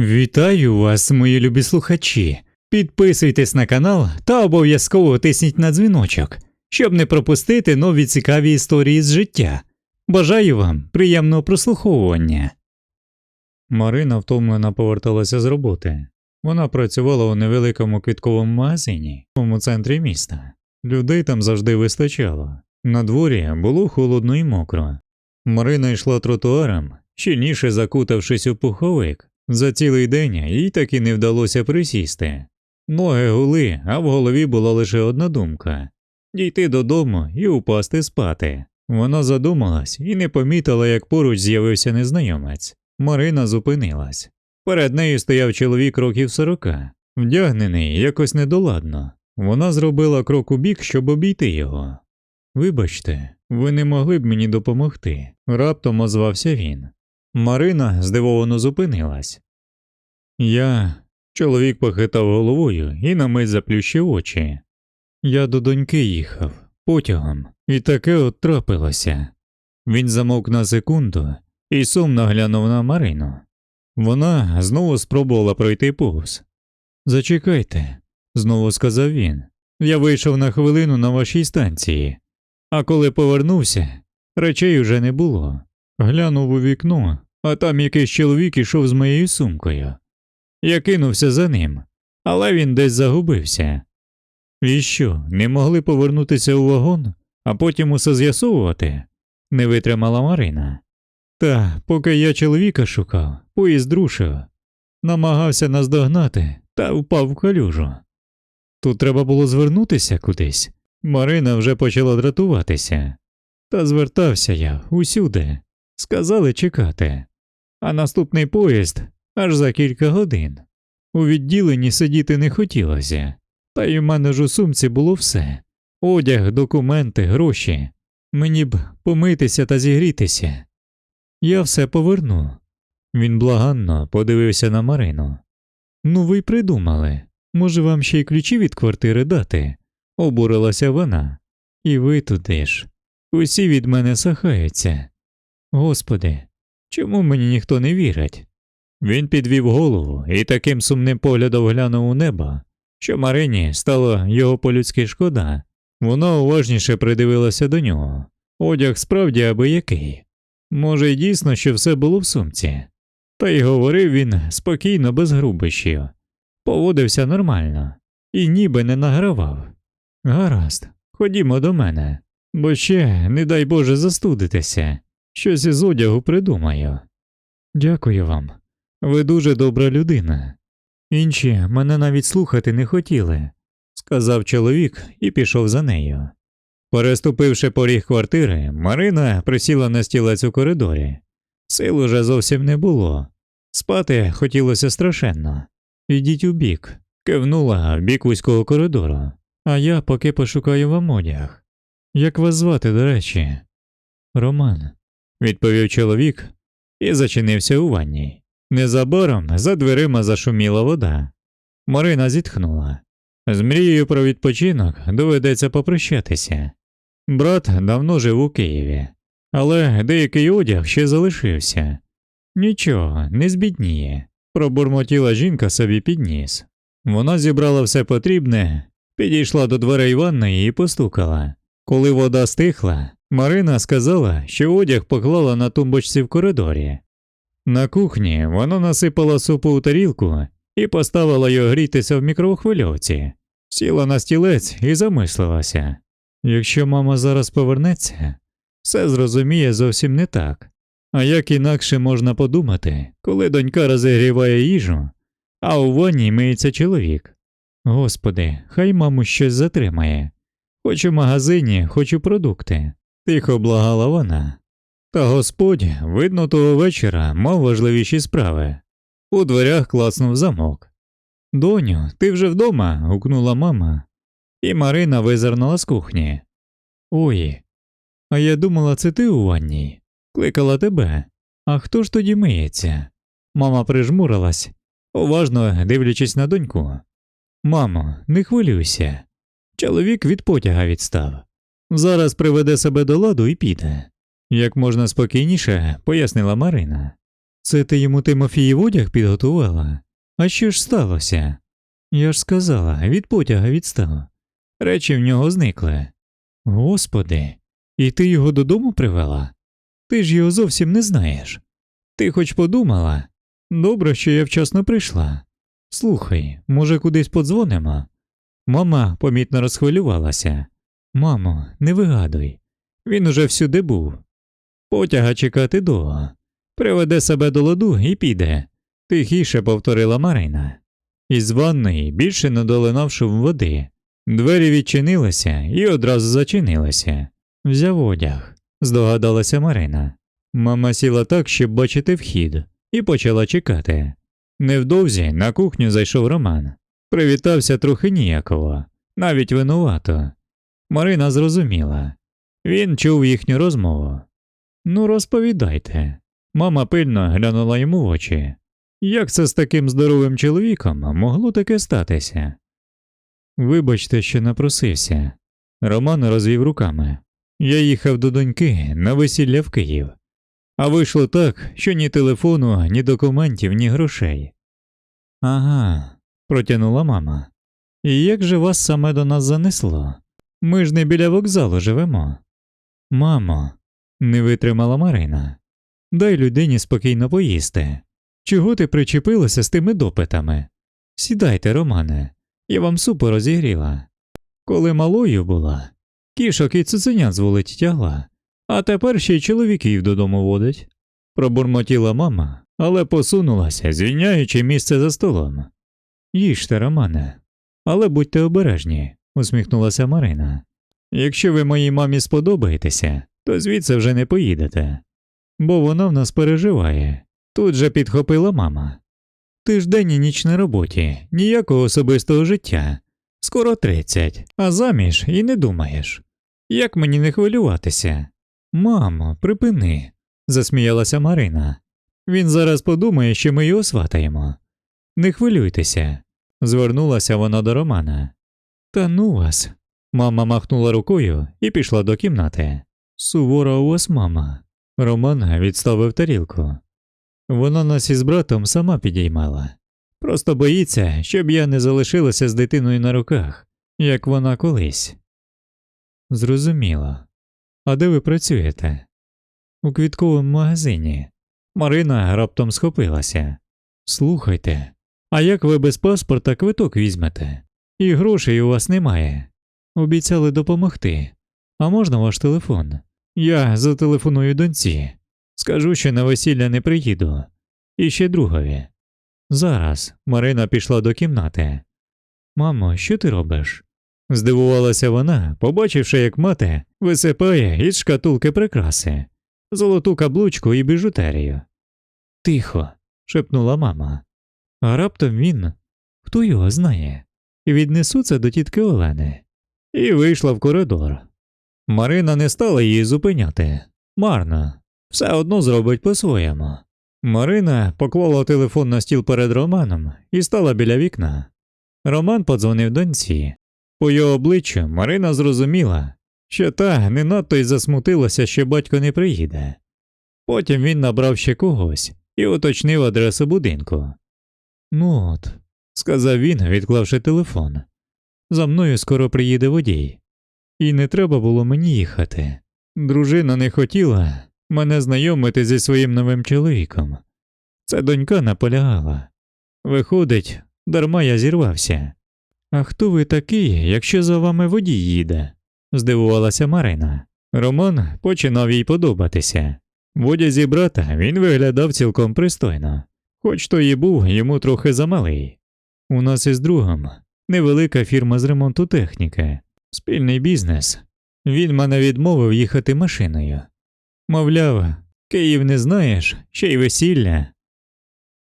Вітаю вас, мої любі слухачі. Підписуйтесь на канал та обов'язково тисніть на дзвіночок, щоб не пропустити нові цікаві історії з життя. Бажаю вам приємного прослуховування. Марина втомлено поверталася з роботи. Вона працювала у невеликому квітковому магазині у центрі міста. Людей там завжди вистачало. На дворі було холодно і мокро. Марина йшла тротуаром, щільніше закутавшись у пуховик. За цілий день їй так і не вдалося присісти. Ноги гули, а в голові була лише одна думка дійти додому і упасти спати. Вона задумалась і не помітила, як поруч з'явився незнайомець. Марина зупинилась. Перед нею стояв чоловік років сорока, вдягнений якось недоладно. Вона зробила крок у бік, щоб обійти його. Вибачте, ви не могли б мені допомогти, раптом озвався він. Марина здивовано зупинилась. Я. Чоловік похитав головою і на мить заплющив очі. Я до доньки їхав потягом, і таке от трапилося. Він замовк на секунду і сумно глянув на Марину. Вона знову спробувала пройти повз. Зачекайте, знову сказав він. Я вийшов на хвилину на вашій станції, а коли повернувся, речей уже не було. Глянув у вікно, а там якийсь чоловік ішов з моєю сумкою. Я кинувся за ним, але він десь загубився. І що, не могли повернутися у вагон, а потім усе з'ясовувати? не витримала Марина. Та, поки я чоловіка шукав, поїзд рушив, намагався наздогнати та впав в калюжу. Тут треба було звернутися кудись. Марина вже почала дратуватися. Та звертався я усюди. Сказали чекати. А наступний поїзд аж за кілька годин. У відділенні сидіти не хотілося, та й у мене ж у сумці було все одяг, документи, гроші. Мені б помитися та зігрітися. Я все поверну. Він благанно подивився на Марину. Ну, ви й придумали. Може, вам ще й ключі від квартири дати? обурилася вона. І ви туди ж. Усі від мене сахаються. Господи, чому мені ніхто не вірить? Він підвів голову і таким сумним поглядом глянув у небо, що Марині стало його по-людськи шкода. Вона уважніше придивилася до нього. Одяг справді аби який. Може, й дійсно, що все було в сумці. Та й говорив він спокійно, без грубощів, поводився нормально і ніби не награвав. Гаразд, ходімо до мене, бо ще, не дай Боже, застудитися, щось із одягу придумаю. Дякую вам. Ви дуже добра людина. Інші мене навіть слухати не хотіли, сказав чоловік і пішов за нею. Переступивши поріг квартири, Марина присіла на стілець у коридорі. Сил уже зовсім не було. Спати хотілося страшенно. Ідіть у бік, кивнула в бік вузького коридору, а я поки пошукаю вам одяг. Як вас звати, до речі? Роман, відповів чоловік і зачинився у ванні. Незабаром за дверима зашуміла вода. Марина зітхнула. З мрією про відпочинок доведеться попрощатися. Брат давно жив у Києві, але деякий одяг ще залишився. Нічого, не збідніє, пробурмотіла жінка собі під ніс. Вона зібрала все потрібне, підійшла до дверей ванної і постукала. Коли вода стихла, Марина сказала, що одяг поклала на тумбочці в коридорі. На кухні вона насипала супу у тарілку і поставила його грітися в мікрохвильовці, сіла на стілець і замислилася. Якщо мама зараз повернеться, все зрозуміє зовсім не так. А як інакше можна подумати, коли донька розігріває їжу, а у ванні миється чоловік. Господи, хай маму щось затримає. Хоч у магазині, хоч у продукти, тихо благала вона. Та господь, видно, того вечора мав важливіші справи. У дверях класнув замок. Доню, ти вже вдома? гукнула мама, і Марина визирнула з кухні. Ой, а я думала, це ти у ванні. Кликала тебе. А хто ж тоді миється? Мама прижмурилась, уважно дивлячись на доньку. Мамо, не хвилюйся. Чоловік від потяга відстав. Зараз приведе себе до ладу і піде. Як можна спокійніше, пояснила Марина. Це ти йому Тимофіїв одяг підготувала? А що ж сталося? Я ж сказала, від потяга відстав. Речі в нього зникли. Господи, і ти його додому привела? Ти ж його зовсім не знаєш. Ти хоч подумала? Добре, що я вчасно прийшла. Слухай, може, кудись подзвонимо? Мама помітно розхвилювалася. Мамо, не вигадуй. Він уже всюди був. Потяга чекати довго. Приведе себе до ладу і піде, тихіше повторила Марина. Із ванної більше не долинав шум води. Двері відчинилися і одразу зачинилися. Взяв одяг, здогадалася Марина. Мама сіла так, щоб бачити вхід, і почала чекати. Невдовзі на кухню зайшов Роман. Привітався трохи ніяково, навіть винувато. Марина зрозуміла. Він чув їхню розмову. Ну, розповідайте. Мама пильно глянула йому в очі. Як це з таким здоровим чоловіком могло таке статися? Вибачте, що напросився. Роман розвів руками. Я їхав до доньки на весілля в Київ, а вийшло так, що ні телефону, ні документів, ні грошей. Ага, протягнула мама. І як же вас саме до нас занесло? Ми ж не біля вокзалу живемо. Мамо, не витримала Марина. Дай людині спокійно поїсти. Чого ти причепилася з тими допитами? Сідайте, Романе, я вам супу розігріла. Коли малою була, кішок і цуценят з вулиць тягла, а тепер ще й чоловіків додому водить. Пробурмотіла мама, але посунулася, звільняючи місце за столом. Їжте, Романе, але будьте обережні, усміхнулася Марина. Якщо ви моїй мамі сподобаєтеся, то звідси вже не поїдете, бо вона в нас переживає. Тут же підхопила мама. Ти ж день і ніч на роботі, ніякого особистого життя. Скоро тридцять, а заміж і не думаєш. Як мені не хвилюватися? Мамо, припини, засміялася Марина. Він зараз подумає, що ми його сватаємо. Не хвилюйтеся, звернулася вона до Романа. Та ну вас. Мама махнула рукою і пішла до кімнати. Сувора у вас мама. Роман відставив тарілку. Вона нас із братом сама підіймала. Просто боїться, щоб я не залишилася з дитиною на руках, як вона колись. Зрозуміло. А де ви працюєте? У квітковому магазині. Марина раптом схопилася. Слухайте, а як ви без паспорта квиток візьмете? І грошей у вас немає. Обіцяли допомогти. А можна ваш телефон? Я зателефоную доньці. Скажу, що на весілля не приїду. І ще другові. Зараз Марина пішла до кімнати. Мамо, що ти робиш? Здивувалася вона, побачивши, як мати висипає із шкатулки прикраси, золоту каблучку і біжутерію. Тихо. шепнула мама. А раптом він, хто його знає, віднесу це до тітки Олени. І вийшла в коридор. Марина не стала її зупиняти. Марно, все одно зробить по-своєму. Марина поклала телефон на стіл перед Романом і стала біля вікна. Роман подзвонив доньці. По його обличчю Марина зрозуміла, що та не надто й засмутилася, що батько не приїде. Потім він набрав ще когось і уточнив адресу будинку. Ну от, сказав він, відклавши телефон. За мною скоро приїде водій. І не треба було мені їхати. Дружина не хотіла мене знайомити зі своїм новим чоловіком. Це донька наполягала. Виходить, дарма я зірвався. А хто ви такий, якщо за вами водій їде? здивувалася Марина. Роман починав їй подобатися. В одязі брата він виглядав цілком пристойно, хоч то і був йому трохи замалий. У нас із другом невелика фірма з ремонту техніки, спільний бізнес. Він мене відмовив їхати машиною. Мовляв, Київ не знаєш, ще й весілля.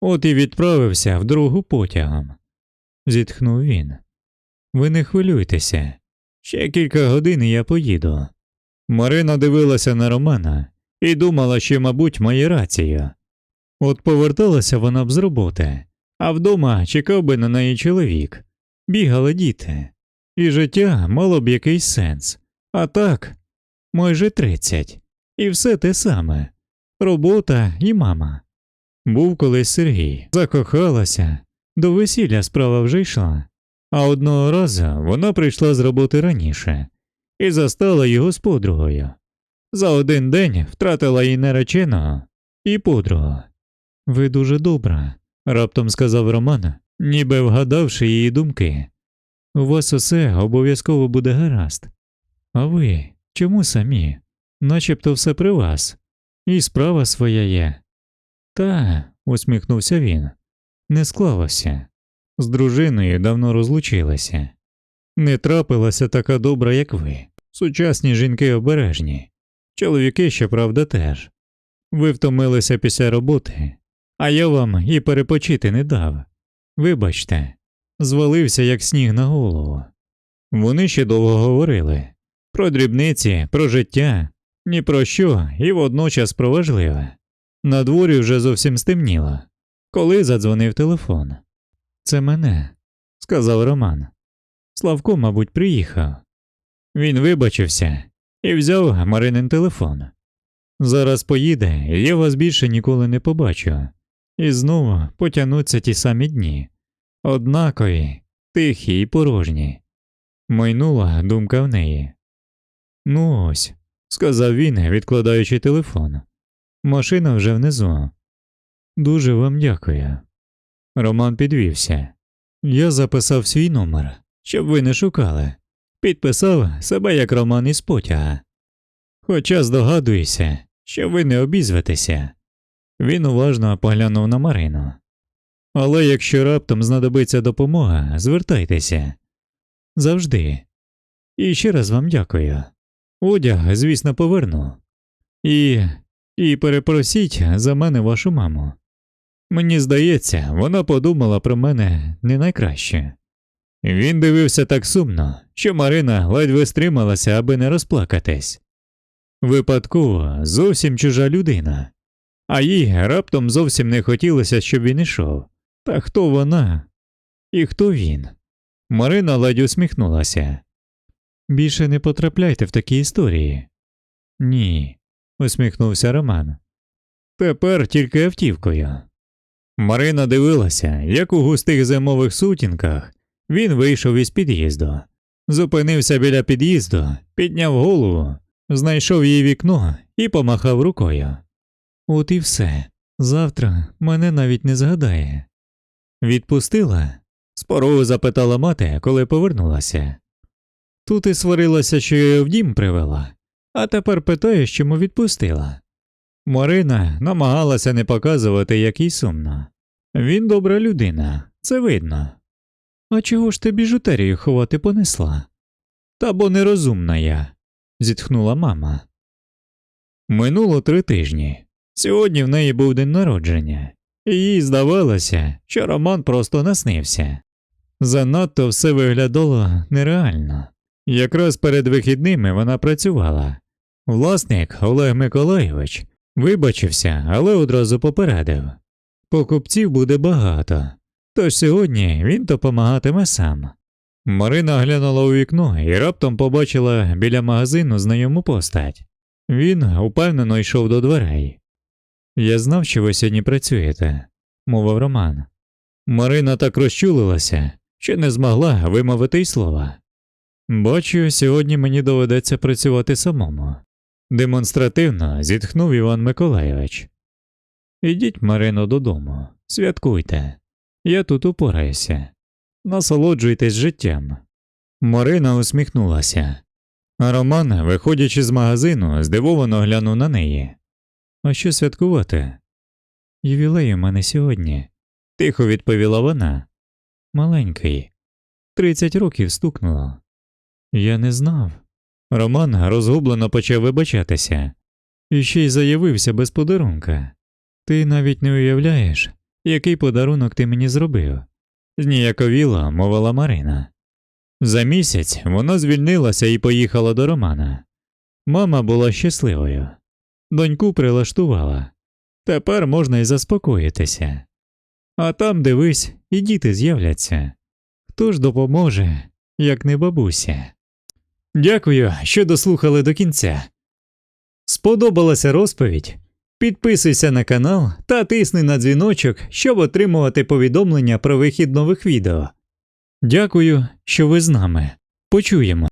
От і відправився в другу потягом. Зітхнув він. Ви не хвилюйтеся. Ще кілька годин я поїду. Марина дивилася на Романа і думала, що, мабуть, має рацію. От поверталася вона б з роботи, а вдома чекав би на неї чоловік, бігали діти, і життя мало б якийсь сенс. А так, майже тридцять, і все те саме робота і мама. Був колись Сергій, закохалася, до весілля справа вже йшла, а одного разу вона прийшла з роботи раніше і застала його з подругою. За один день втратила і нареченого, і подругу. Ви дуже добра, раптом сказав Роман, ніби вгадавши її думки. У вас усе обов'язково буде гаразд. А ви чому самі? Начебто все при вас, і справа своя є. Та, усміхнувся він, не склалося. З дружиною давно розлучилися. Не трапилася така добра, як ви. Сучасні жінки обережні. Чоловіки, щоправда, теж. Ви втомилися після роботи, а я вам і перепочити не дав. Вибачте, звалився, як сніг на голову. Вони ще довго говорили про дрібниці, про життя, ні про що і водночас про важливе. На дворі вже зовсім стемніло, коли задзвонив телефон. Це мене, сказав Роман. Славко, мабуть, приїхав. Він вибачився і взяв Маринин телефон. Зараз поїде, я вас більше ніколи не побачу. І знову потягнуться ті самі дні. Однакові, тихі і порожні. Майнула думка в неї. Ну ось, сказав він, відкладаючи телефон. Машина вже внизу. Дуже вам дякую. Роман підвівся. Я записав свій номер, щоб ви не шукали. Підписав себе як Роман із потяга. Хоча здогадуюся, що ви не обізветеся. Він уважно поглянув на Марину. Але якщо раптом знадобиться допомога, звертайтеся. Завжди. І ще раз вам дякую. Одяг, звісно, поверну. І. і перепросіть за мене вашу маму. Мені здається, вона подумала про мене не найкраще. Він дивився так сумно, що Марина ледве стрималася, аби не розплакатись. Випадково зовсім чужа людина, а їй раптом зовсім не хотілося, щоб він ішов. Та хто вона? І хто він? Марина ледь усміхнулася. Більше не потрапляйте в такі історії. Ні, усміхнувся Роман. Тепер тільки автівкою. Марина дивилася, як у густих зимових сутінках він вийшов із під'їзду, зупинився біля під'їзду, підняв голову, знайшов її вікно і помахав рукою. От і все. Завтра мене навіть не згадає. Відпустила? спорово запитала мати, коли повернулася. Тут і сварилася, що я в дім привела, а тепер питаєш, чому відпустила. Марина намагалася не показувати, як їй сумно. Він добра людина, це видно. А чого ж ти біжутерію ховати понесла? Та бо нерозумна я, зітхнула мама. Минуло три тижні. Сьогодні в неї був день народження, і їй здавалося, що Роман просто наснився. Занадто все виглядало нереально. Якраз перед вихідними вона працювала. Власник Олег Миколайович вибачився, але одразу попередив покупців буде багато, тож сьогодні він допомагатиме сам. Марина глянула у вікно і раптом побачила біля магазину знайому постать. Він упевнено йшов до дверей. Я знав, що ви сьогодні працюєте, мовив Роман. Марина так розчулилася, що не змогла вимовити й слова. Бачу, сьогодні мені доведеться працювати самому. Демонстративно зітхнув Іван Миколайович. Ідіть, Марино, додому, святкуйте. Я тут упораюся. Насолоджуйтесь життям. Марина усміхнулася. А Роман, виходячи з магазину, здивовано глянув на неї. А що святкувати? Ювілей у мене сьогодні, тихо відповіла вона. Маленький. Тридцять років стукнуло. Я не знав. Роман розгублено почав вибачатися і ще й заявився без подарунка. Ти навіть не уявляєш, який подарунок ти мені зробив, зніяковіло мовила Марина. За місяць вона звільнилася і поїхала до Романа. Мама була щасливою. Доньку прилаштувала. Тепер можна й заспокоїтися. А там, дивись, і діти з'являться. Хто ж допоможе, як не бабуся? Дякую, що дослухали до кінця. Сподобалася розповідь? Підписуйся на канал та тисни на дзвіночок, щоб отримувати повідомлення про вихід нових відео. Дякую, що ви з нами. Почуємо.